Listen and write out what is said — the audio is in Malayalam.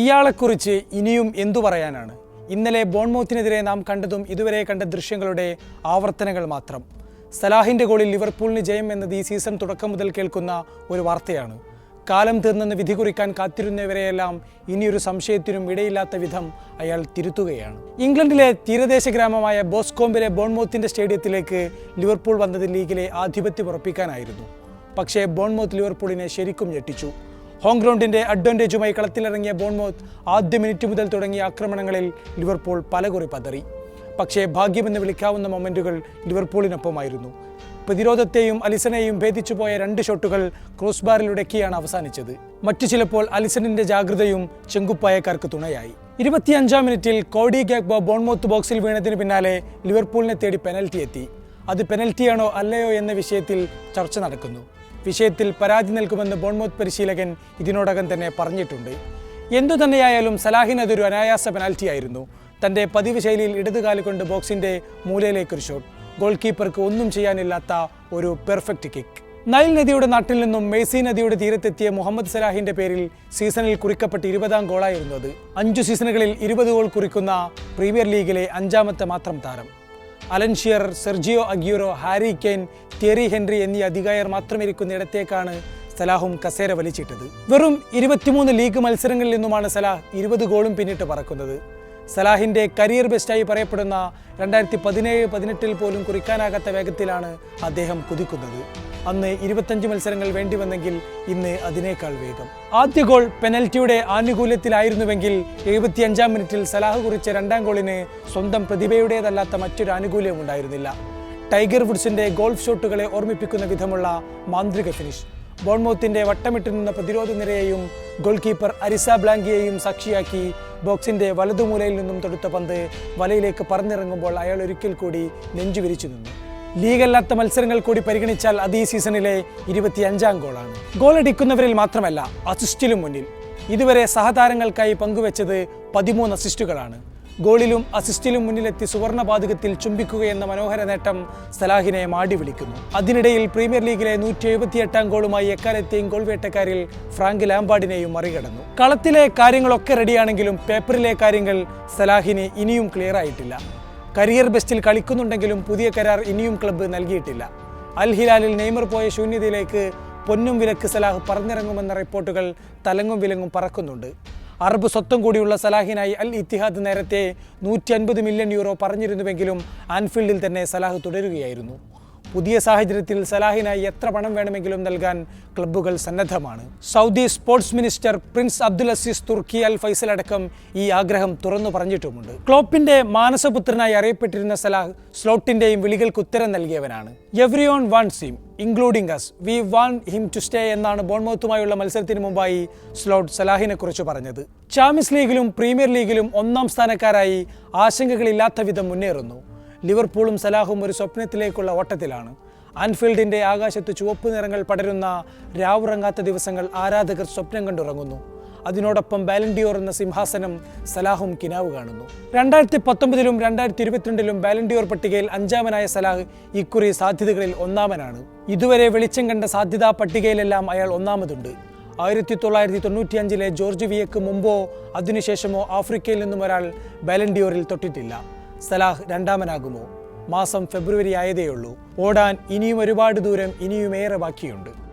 ഇയാളെക്കുറിച്ച് ഇനിയും എന്തു പറയാനാണ്? ഇന്നലെ ബോൺമൗത്തിനെതിരെ നാം കണ്ടതും ഇതുവരെ കണ്ട ദൃശ്യങ്ങളുടെ ആവർത്തനങ്ങൾ മാത്രം. സലാഹിന്റെ ഗോളിൽ ലിവർപൂളിന് ജയം എന്നത് ഈ സീസൺ തുടക്കം മുതൽ കേൾക്കുന്ന ഒരു വാർത്തയാണ്. കാലം തീർന്നെന്ന് വിധി കുറിക്കാൻ കാത്തിരുന്നവരെയെല്ലാം ഇനിയൊരു സംശയത്തിനും ഇടയില്ലാത്ത വിധം അയാൾ തിരുത്തുകയാണ്. ഇംഗ്ലണ്ടിലെ തീരദേശ ഗ്രാമമായ ബോസ്കോംബിലെ ബോൺമൗത്തിന്റെ സ്റ്റേഡിയത്തിലേക്ക് ലിവർപൂൾ വന്നത് ലീഗിലെ ആധിപത്യം ഉറപ്പിക്കാനായിരുന്നു. പക്ഷേ ബോൺമൗത്ത് ലിവർപൂളിനെ ശരിക്കും ഞെട്ടിച്ചു. ഹോം ഗ്രൗണ്ടിന്റെ അഡ്വാന്റേജുമായി കളത്തിലിറങ്ങിയ ബോൺമോത്ത് ആദ്യ മിനിറ്റ് മുതൽ തുടങ്ങിയ ആക്രമണങ്ങളിൽ ലിവർപൂൾ പലകുറി പതറി. പക്ഷേ ഭാഗ്യമെന്ന് വിളിക്കാവുന്ന മൊമെന്റുകൾ ലിവർപൂളിനൊപ്പമായിരുന്നു. പ്രതിരോധത്തെയും അലിസനെയും ഭേദിച്ചു പോയ രണ്ട് ഷോട്ടുകൾ ക്രോസ് ബാറിലുടക്കിയാണ് അവസാനിച്ചത്. മറ്റു ചിലപ്പോൾ അലിസണിന്റെ ജാഗ്രതയും ചെങ്കുപ്പായക്കാർക്ക് തുണയായി. ഇരുപത്തിയഞ്ചാം മിനിറ്റിൽ കോഡി ഗാഗ്ബ ബോൺമോത്ത് ബോക്സിൽ വീണതിന് പിന്നാലെ ലിവർപൂളിനെ തേടി പെനൽറ്റി എത്തി. അത് പെനൽറ്റിയാണോ അല്ലയോ എന്ന വിഷയത്തിൽ ചർച്ച നടക്കുന്നു. വിഷയത്തിൽ പരാതി നൽകുമെന്ന് ബോൺമൗത്ത് പരിശീലകൻ ഇതിനോടകം തന്നെ പറഞ്ഞിട്ടുണ്ട്. എന്തു തന്നെയായാലും സലാഹിന് അതൊരു അനായാസ പെനാൽറ്റി ആയിരുന്നു തന്റെ പതിവ് ശൈലിയിൽ ഇടതുകാൽ കൊണ്ട് ബോക്സിന്റെ മൂലയിലേക്കൊരു ഷോട്ട് ഗോൾ കീപ്പർക്ക് ഒന്നും ചെയ്യാനില്ലാത്ത ഒരു പെർഫെക്റ്റ് കിക്ക് നൈൽ നദിയുടെ നാട്ടിൽ നിന്നും മെയ്സി നദിയുടെ തീരത്തെത്തിയ മുഹമ്മദ് സലാഹിന്റെ പേരിൽ സീസണിൽ കുറിക്കപ്പെട്ട ഇരുപതാം ഗോളായിരുന്നു അത്. അഞ്ചു സീസണുകളിൽ ഇരുപത് ഗോൾ കുറിക്കുന്ന പ്രീമിയർ ലീഗിലെ അഞ്ചാമത്തെ മാത്രം താരം. Alan Shearer Sergio Aguero Harry Kane Thierry Henry എന്നീ അധികായർ മാത്രം ഇരിക്കുന്ന ഇടത്തേക്കാണ് സലാഹും കസേര വലിച്ചിട്ടത്. വെറും ഇരുപത്തിമൂന്ന് ലീഗ് മത്സരങ്ങളിൽ നിന്നുമാണ് സലാഹ് ഇരുപത് ഗോളും പിന്നിട്ട് പറക്കുന്നത്. സലാഹിന്റെ കരിയർ ബെസ്റ്റായി പറയപ്പെടുന്ന രണ്ടായിരത്തി പതിനേഴ് പതിനെട്ടിൽ പോലും കുറിക്കാനാകാത്ത വേഗത്തിലാണ് അദ്ദേഹം കുതിക്കുന്നത്. അന്ന് ഇരുപത്തഞ്ച് മത്സരങ്ങൾ വേണ്ടി വന്നെങ്കിൽ ഇന്ന് അതിനേക്കാൾ വേഗം. ആദ്യ ഗോൾ പെനൽറ്റിയുടെ ആനുകൂല്യത്തിലായിരുന്നുവെങ്കിൽ എഴുപത്തിയഞ്ചാം മിനിറ്റിൽ സലാഹ് കുറിച്ച രണ്ടാം ഗോളിന് സ്വന്തം പ്രതിഭയുടേതല്ലാത്ത മറ്റൊരു ആനുകൂല്യവും ഉണ്ടായിരുന്നില്ല. ടൈഗർ വുഡ്സിന്റെ ഗോൾഫ് ഷോട്ടുകളെ ഓർമ്മിപ്പിക്കുന്ന വിധമുള്ള മാന്ത്രിക ഫിനിഷ്. ബോൺമൗത്തിന്റെ വട്ടമിട്ട് നിന്ന പ്രതിരോധ നിരയെയും ഗോൾ കീപ്പർ അരിസ ബ്ലാങ്കിയെയും സാക്ഷിയാക്കി ബോക്സിന്റെ വലതുമൂലയിൽ നിന്നും തൊടുത്ത പന്ത് വലയിലേക്ക് പറന്നിറങ്ങുമ്പോൾ അയാൾ ഒരിക്കൽ കൂടി നെഞ്ചു വിരിച്ചു നിന്നു. ലീഗല്ലാത്ത മത്സരങ്ങൾ കൂടി പരിഗണിച്ചാൽ അത് ഈ സീസണിലെ ഇരുപത്തിയഞ്ചാം ഗോളാണ്. ഗോൾ അടിക്കുന്നവരിൽ മാത്രമല്ല അസിസ്റ്റിലും മുന്നിൽ. ഇതുവരെ സഹതാരങ്ങൾക്കായി പങ്കുവച്ചത് പതിമൂന്ന് അസിസ്റ്റുകളാണ്. ഗോളിലും അസിസ്റ്റിലും മുന്നിലെത്തി സുവർണ പാതകത്തിൽ ചുംബിക്കുകയെന്ന മനോഹര നേട്ടം സലാഹിനെ മാടി വിളിക്കുന്നു. അതിനിടയിൽ പ്രീമിയർ ലീഗിലെ നൂറ്റി എഴുപത്തിയെട്ടാം ഗോളുമായി എക്കാലത്തെയും ഗോൾ വേട്ടക്കാരിൽ ഫ്രാങ്ക് ലാംബാർഡിനെയും മറികടന്നു. കളത്തിലെ കാര്യങ്ങളൊക്കെ റെഡിയാണെങ്കിലും പേപ്പറിലെ കാര്യങ്ങൾ സലാഹിന് ഇനിയും ക്ലിയർ ആയിട്ടില്ല. കരിയർ ബെസ്റ്റിൽ കളിക്കുന്നുണ്ടെങ്കിലും പുതിയ കരാർ ഇനിയും ക്ലബ്ബ് നൽകിയിട്ടില്ല. അൽ ഹിലാലിൽ നെയ്മർ പോയ ശൂന്യതയിലേക്ക് പൊന്നും വിലക്ക് സലാഹ് പറഞ്ഞിറങ്ങുമെന്ന റിപ്പോർട്ടുകൾ തലങ്ങും വിലങ്ങും പറക്കുന്നുണ്ട്. അറബ് സ്വത്തം കൂടിയുള്ള സലാഹിനായി അൽ ഇത്തിഹാദ് നേരത്തെ നൂറ്റി അൻപത് മില്യൺ യൂറോ പറഞ്ഞിരുന്നുവെങ്കിലും ആൻഫീൽഡിൽ തന്നെ സലാഹ് തുടരുകയായിരുന്നു. പുതിയ സാഹചര്യത്തിൽ സലാഹിനായി എത്ര പണം വേണമെങ്കിലും നൽകാൻ ക്ലബ്ബുകൾ സന്നദ്ധമാണ്. Saudi sports minister prince Abdul Aziz Turki al Faisal അടക്കം ഈ ആഗ്രഹം തുറന്നു പറഞ്ഞിട്ടുമുണ്ട്. ക്ലോപ്പിന്റെ മാനസപുത്രനായി അറിയപ്പെട്ടിരുന്ന സലാഹ് സ്ലോട്ടിന്റെയും വിളികൾക്ക് ഉത്തരം നൽകിയവനാണ്. Everyone wants him including us we want him to stay എന്നാണ് ബോൺമൗത്തുമായുള്ള മത്സരത്തിന് മുമ്പായി സ്ലോട്ട് സലാഹിനെ കുറിച്ച് പറഞ്ഞത്. ചാമ്പ്യൻസ് ലീഗിലും പ്രീമിയർ ലീഗിലും ഒന്നാം സ്ഥാനക്കാരായി ആശങ്കകളില്ലാത്ത വിധം മുന്നേറുന്നു. ലിവർപൂളും സലാഹും ഒരു സ്വപ്നത്തിലേക്കുള്ള ഓട്ടത്തിലാണ്. ആൻഫീൽഡിന്റെ ആകാശത്ത് ചുവപ്പ് നിറങ്ങൾ പടരുന്ന രാവുറങ്ങാത്ത ദിവസങ്ങൾ ആരാധകർ സ്വപ്നം കണ്ടുറങ്ങുന്നു. അതിനോടൊപ്പം ബാലൻഡിയോർ എന്ന സിംഹാസനം സലാഹും കിനാവ് കാണുന്നു. രണ്ടായിരത്തി പത്തൊമ്പതിലും രണ്ടായിരത്തി ഇരുപത്തിരണ്ടിലും ബാലൻഡിയോർ പട്ടികയിൽ അഞ്ചാമനായ സലാഹ് ഇക്കുറി സാധ്യതകളിൽ ഒന്നാമനാണ്. ഇതുവരെ വെളിച്ചം കണ്ട സാധ്യതാ പട്ടികയിലെല്ലാം അയാൾ ഒന്നാമതുണ്ട്. ആയിരത്തി തൊള്ളായിരത്തി തൊണ്ണൂറ്റിയഞ്ചിലെ ജോർജ് വിയക്ക് മുമ്പോ അതിനുശേഷമോ ആഫ്രിക്കയിൽ നിന്നും ഒരാൾ ബാലൻഡിയോറിൽ തൊട്ടിട്ടില്ല. സലാഹ് രണ്ടാമനാകുമോ? മാസം ഫെബ്രുവരി ആയതേയുള്ളൂ. ഓടാൻ ഇനിയും ഒരുപാട് ദൂരം ഇനിയുമേറെ ബാക്കിയുണ്ട്.